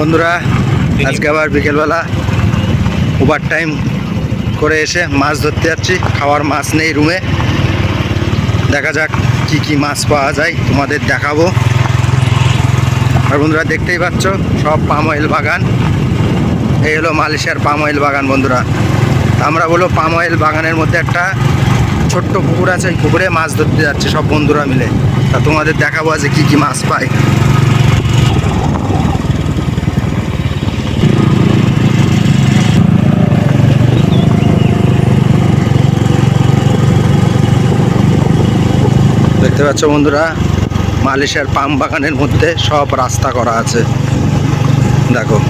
বন্ধুরা, আজকে আবার বিকেলবেলা ওভার টাইম করে এসে মাছ ধরতে যাচ্ছি। খাওয়ার মাছ নেই রুমে দেখা যাক কি কি মাছ পাওয়া যায়, তোমাদের দেখাবো। আর বন্ধুরা, দেখতেই পাচ্ছ, সব পাম অয়েল বাগান। এই হলো মালয়েশিয়ার পাম অয়েল বাগান বন্ধুরা। আমরা বলো পাম অয়েল বাগানের মধ্যে একটা ছোট্ট পুকুর আছে, ওই পুকুরে মাছ ধরতে যাচ্ছে সব বন্ধুরা মিলে। তা তোমাদের দেখাবো আজ কি কি মাছ পায়। দেখতে পাচ্ছ বন্ধুরা, মালয়েশিয়ার পাম বাগানের মধ্যে সব রাস্তা করা আছে। দেখো।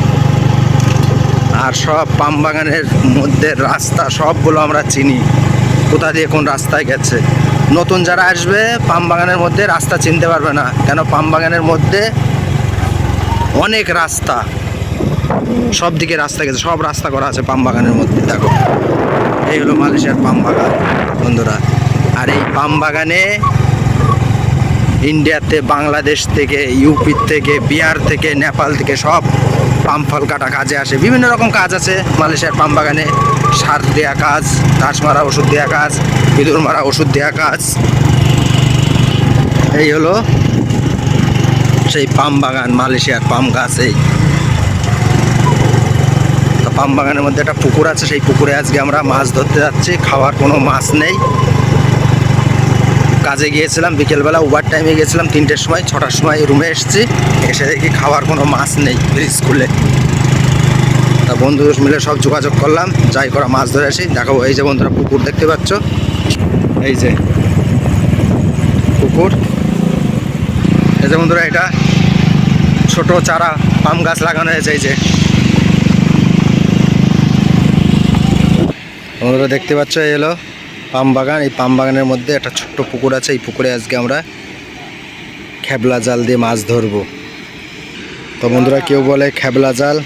আর সব পাম বাগানের মধ্যে রাস্তা, সবগুলো আমরা চিনি। কোথা দিয়ে কোন রাস্তায় গেছে। নতুন যারা আসবে, পাম বাগানের মধ্যে রাস্তা চিনতে পারবে না। কেন পাম বাগানের মধ্যে অনেক রাস্তা। সব দিকে রাস্তা গেছে, সব রাস্তা করা আছে পাম বাগানের মধ্যে। দেখো। এই হলো মালয়েশিয়ার পাম বাগান, বন্ধুরা। আর এই পাম বাগানে ইন্ডিয়াতে, বাংলাদেশ থেকে ইউপি থেকে, বিহার থেকে, নেপাল থেকে সব পাম ফল কাটা কাজে আসে। বিভিন্ন রকম কাজ আছে, মালয়েশিয়ার পাম বাগানে, সার দেওয়া কাজ ঘাস মারা ওষুধ দেওয়া কাজ, ইঁদুর মারা ওষুধ দেওয়া কাজ। এই হলো সেই পাম বাগান, মালয়েশিয়ার পাম গাছ এই। পাম বাগানের মধ্যে একটা পুকুর আছে, সেই পুকুরে আজকে আমরা মাছ ধরতে যাচ্ছি, খাওয়ার কোনো মাছ নেই। কাজে গিয়েছিলাম, বিকেলবেলা ওভার টাইমে গিয়েছিলাম, তিনটের সময়, ছটার সময় রুমে এসেছি। এসে দেখি খাওয়ার কোনো মাছ নেই ব্রিজ স্কুলে তা বন্ধু মিলে সব যোগাযোগ করলাম, যাই করা মাছ ধরে আসি। দেখাবো এই যে বন্ধুরা পুকুর দেখতে পাচ্ছ। এই যে পুকুর। এই যে বন্ধুরা, এটা ছোট চারা, পাম গাছ লাগানো হয়েছে, এই যে। বন্ধুরা দেখতে পাচ্ছ এলো পাম বাগান এই পাম বাগানের মধ্যে একটা ছোট্ট পুকুর আছে, এই পুকুরে আজকে আমরা খেবলা জাল দিয়ে মাছ ধরবো। তো বন্ধুরা, কেউ বলে খেবলা জাল,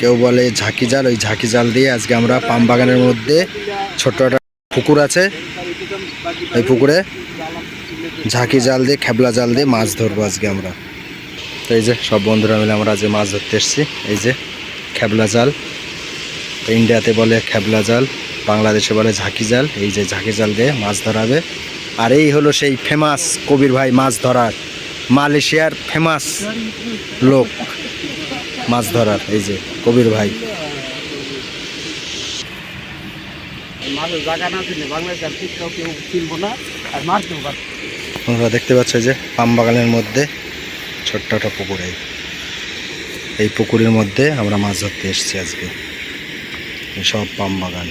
কেউ বলে ঝাঁকি জাল, ওই ঝাঁকি জাল দিয়ে আজকে আমরা পাম বাগানের মধ্যে ছোট্ট একটা পুকুর আছে। এই পুকুরে ঝাঁকি জাল দিয়ে, খেবলা জাল দিয়ে মাছ ধরবো আজকে আমরা। তো এই যে সব বন্ধুরা মিলে আমরা আজকে মাছ ধরতে এসেছি। এই যে খেবলা জাল ইন্ডিয়াতে বলে খেবলা জাল। বাংলাদেশে বলে ঝাঁকি জাল এই যে ঝাঁকি জাল দিয়ে মাছ ধরাবে। আর এই হলো সেই ফেমাস কবির ভাই মাছ ধরার মালয়েশিয়ার ফেমাস লোক মাছ ধরার এই যে কবির ভাই। তোমরা দেখতে পাচ্ছ যে পাম বাগানের মধ্যে ছোট্ট একটা পুকুর এই। এই পুকুরের মধ্যে আমরা মাছ ধরতে এসেছি আজকে। এই সব পাম বাগান।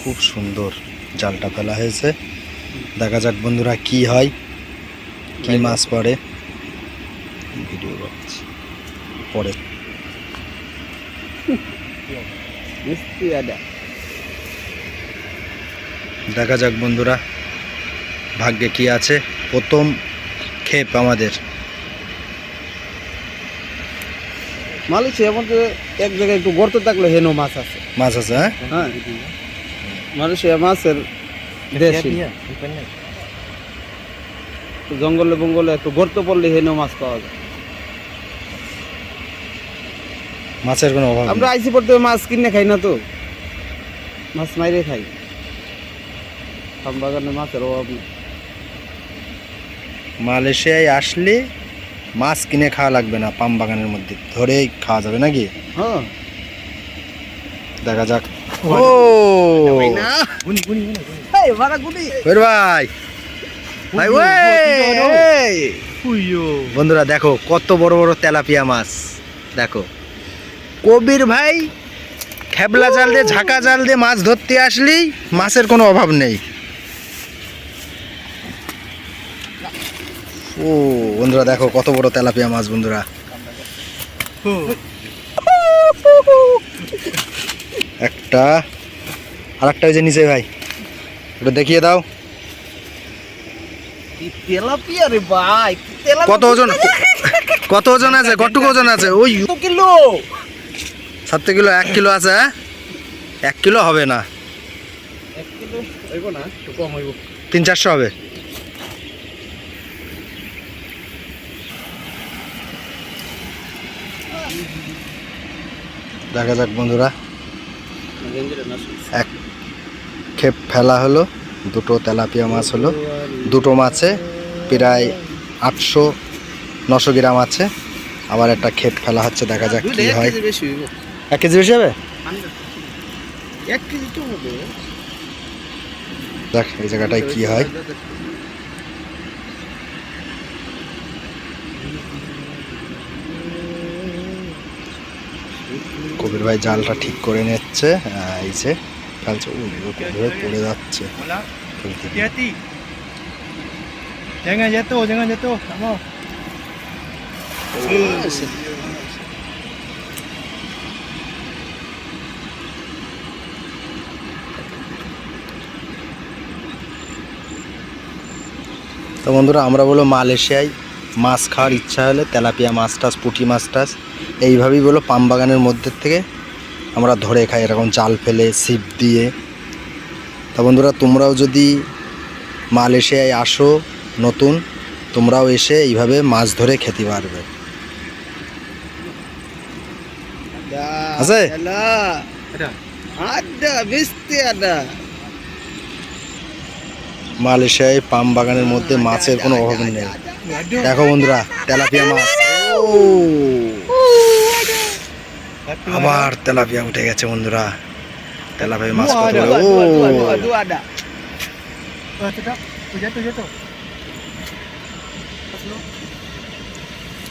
খুব সুন্দর জালটা ফেলা হয়েছে। দেখা যাক বন্ধুরা কি হয় কি মাছ পড়ে। ভিডিও করছি পরে। দেখা যাক বন্ধুরা ভাগ্যে কি আছে। প্রথম ক্ষেপ আমাদের। মালয়েশিয়ার মধ্যে এক জায়গায় একটু গর্ত থাকলে হেনো মাছ আছে। মাছ আছে হ্যাঁ? হ্যাঁ। মালয়েশিয়া মাছের দেশ। জঙ্গলে বঙ্গলে একটু গর্ত পড়লে হেনো মাছ পাওয়া যায়। মাছের কোনো অভাব আমরা আইসি পড়তে মাছ কিনে খাই না তো। মাছ মাইরে খাই। আম বাগানে মাছের অভাব নেই। মালয়েশিয়ায় আসলে মাছ কিনে খাওয়া লাগবে না পাম বাগানের মধ্যে। ধরেই খাওয়া যাবে নাকি? হ্যাঁ। দেখা যাক। ও। ভাই ভাই বন্ধুরা, দেখো, কত বড় বড় তেলাপিয়া মাছ। দেখো। কবির ভাই, খেবলা জাল দিয়ে, ঝাঁকা জাল দিয়ে মাছ ধরতে আসলি, মাছের কোনো অভাব নেই। ও, বন্ধুরা, দেখো, কত বড় তেলাপিয়া মাছ, বন্ধুরা। একটা আর একটা ওই যে নিচে ভাই। ওটা দেখিয়ে দাও। কত ওজন? কত ওজন আছে? কটুক ওজন আছে? ওই কিলো। সাত কিলো এক কিলো আছে হ্যাঁ? এক কিলো হবে না। তিন চারশো হবে। দেখা যাক বন্ধুরা। এক খেপ ফেলা হলো দুটো তেলাপিয়া মাছ হলো। দুটো মাছে প্রায় আটশো নশো গ্রাম আছে। আবার একটা ক্ষেপ ফেলা হচ্ছে দেখা যাক কি হয়। এক কেজি বেশি হবে? দেখ এই জায়গাটায় কি হয়। কবির ভাই জালটা ঠিক করে নিচ্ছে এই যে ফেলছে ও কবির ভাই পড়ে যাচ্ছে jangan jatuh. Tak mau. তো বন্ধুরা আমরা বলো মালয়েশিয়ায় মাছ খাওয়ার ইচ্ছা হলে, তেলাপিয়া মাছ টাছ, পুঁটি মাছ টাছ, এইভাবেই বলো পাম বাগানের মধ্যে থেকে আমরা ধরে খাই, এরকম জাল ফেলে, ছিপ দিয়ে। তা বন্ধুরা, তোমরাও যদি মালয়েশিয়ায় আসো নতুন, তোমরাও এসে এইভাবে মাছ ধরে খেতে পারবে. মালয়েশিয়ায় পাম বাগানের মধ্যে মাছের কোনো অভাব নেই। দেখো বন্ধুরা তেলাপিয়া মাছ। ও। আবার তেলাপিয়া উঠে গেছে বন্ধুরা। তেলাপিয়া মাছ কত ও.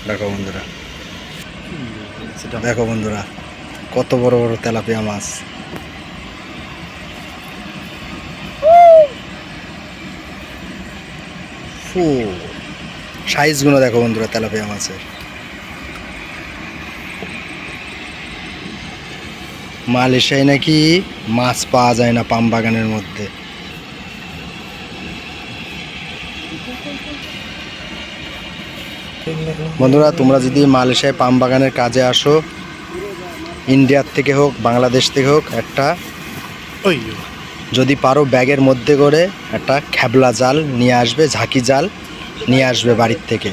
দেখো বন্ধুরা। দেখো বন্ধুরা কত বড় বড় তেলাপিয়া মাছ। ফু। সাইজগুলো দেখো বন্ধুরা তেলাপিয়া মাছের। মালয়েশিয়ায় নাকি মাছ পাওয়া যায় না পাম বাগানের মধ্যে। বন্ধুরা তোমরা যদি মালয়েশিয়ায় পাম বাগানের কাজে আসো ইন্ডিয়ার থেকে হোক বাংলাদেশ থেকে হোক একটা যদি পারো ব্যাগের মধ্যে করে একটা খ্যাবলা জাল নিয়ে আসবে ঝাঁকি জাল। নিয়ে আসবে বাড়ির থেকে।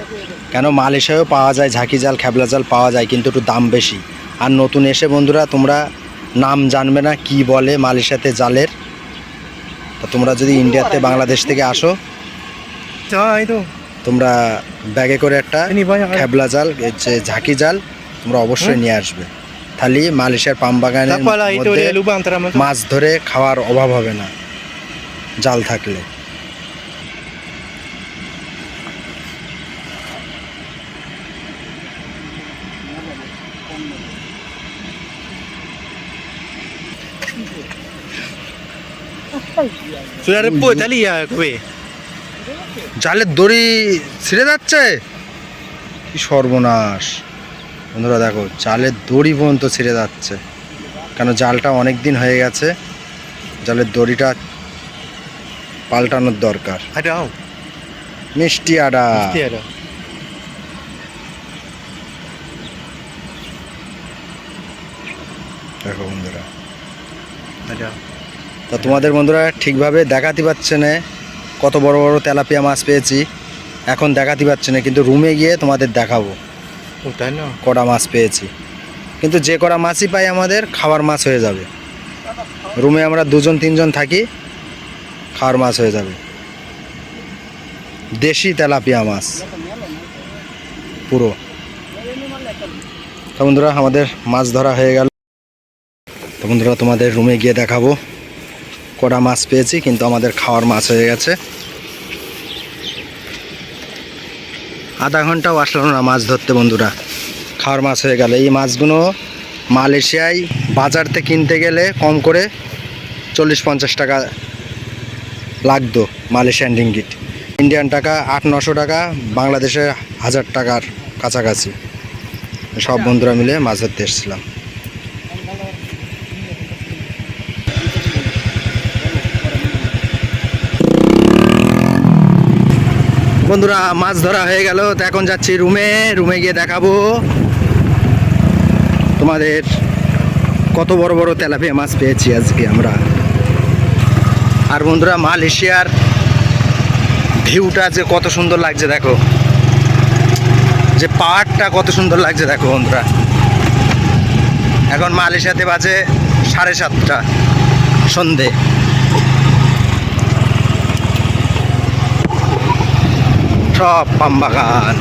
কেন? মালয়েশিয়ায়ও পাওয়া যায় ঝাঁকি জাল খ্যাবলা জাল পাওয়া যায় কিন্তু একটু দাম বেশি। আর নতুন এসে বন্ধুরা তোমরা নাম জানবে না কি বলে মালয়েশিয়াতে জালের? তা তোমরা যদি ইন্ডিয়াতে বাংলাদেশ থেকে আসো তোমরা ব্যাগে করে একটা. খ্যাবলা জাল যে ঝাঁকি জাল তোমরা অবশ্যই নিয়ে আসবে। তাহলে মালয়েশিয়ার পাম বাগানের masuk. মাছ ধরে খাওয়ার অভাব হবে না। জাল থাকলে। Rebut tali ya, kowe. জালের দড়ি ছিঁড়ে যাচ্ছে? কি সর্বনাশ। বন্ধুরা দেখো জালের দড়ি পর্যন্ত ছিঁড়ে যাচ্ছে। কেন জালটা অনেক দিন হয়ে গেছে। জালের দড়িটা পাল্টানোর দরকার. মিষ্টি আডা দেখো বন্ধুরা. তা তোমাদের বন্ধুরা ঠিকভাবে দেখাতে পারছে না কত বড় বড় তেলাপিয়া মাছ পেয়েছি। এখন দেখাতে পারছে না কিন্তু রুমে গিয়ে তোমাদের দেখাবো। Oh, tanah. কটা মাছ পেয়েছি। কিন্তু যে কটা মাছই পাই আমাদের খাওয়ার মাছ হয়ে যাবে। রুমে আমরা দুজন তিনজন থাকি খাওয়ার মাছ হয়ে যাবে। দেশি তেলাপিয়া মাছ। পুরো। তো বন্ধুরা আমাদের মাছ ধরা হয়ে গেল। তো বন্ধুরা তোমাদের রুমে গিয়ে দেখাবো। কটা মাছ পেয়েছি, কিন্তু আমাদের খাওয়ার মাছ হয়ে গেছে। আধা ঘন্টাও আসলো না মাছ ধরতে বন্ধুরা। খাওয়ার মাছ হয়ে গেল। এই মাছগুলো মালয়েশিয়ায় বাজারতে কিনতে গেলে কম করে চল্লিশ পঞ্চাশ টাকা লাগতো মালয়েশিয়ান রিঙ্গিট ইন্ডিয়ান টাকা আট, নশো টাকা বাংলাদেশের হাজার টাকার কাছাকাছি। সব বন্ধুরা মিলে মাছ ধরতে এসেছিলাম। বন্ধুরা, মাছ ধরা হয়ে গেল, তো এখন যাচ্ছি রুমে। রুমে গিয়ে দেখাবো তোমাদের কত বড় বড় তেলাপিয়া মাছ পেয়েছি আজকে আমরা। আর বন্ধুরা, মালয়েশিয়ার ভিউটা যে কত সুন্দর লাগছে, দেখো। যে পাহাড়টা কত সুন্দর লাগছে, দেখো বন্ধুরা। এখন মালয়েশিয়াতে বাজে সাড়ে সাতটা সন্ধে। সব পাম বাগান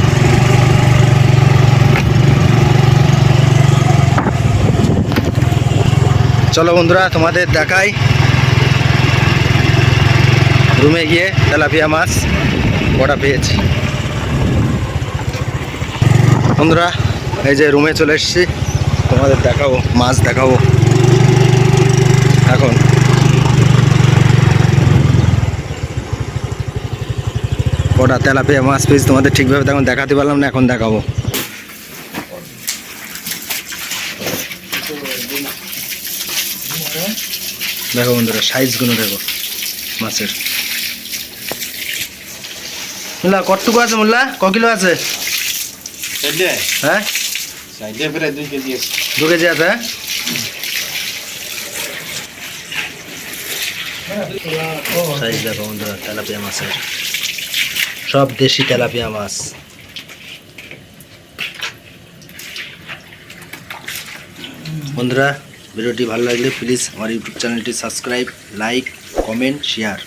চলো বন্ধুরা, তোমাদের দেখাই। রুমে গিয়ে তেলাপিয়া মাছ কটা পেয়েছি। বন্ধুরা, এই যে রুমে চলে এসেছি। তোমাদের দেখাবো, মাছ দেখাবো। এখন কটা তেলাপিয়া মাছ পিস তোমাদের ঠিকভাবে তখন দেখাতে পারলাম না এখন দেখাবো। দেখো বন্ধুরা সাইজগুলো দেখো মাছের। মোল্লা কতটুকু আছে মোল্লা? ক কিলো আছে? হ্যাঁ. দু কেজি আছে সাইজ দেখো বন্ধুরা তেলাপিয়া মাছের। সব দেশি তেলাপিয়া মাছ। বন্ধুরা, ভিডিওটি ভালো লাগলে প্লিজ আমার ইউটিউব চ্যানেলটি সাবস্ক্রাইব লাইক কমেন্ট শেয়ার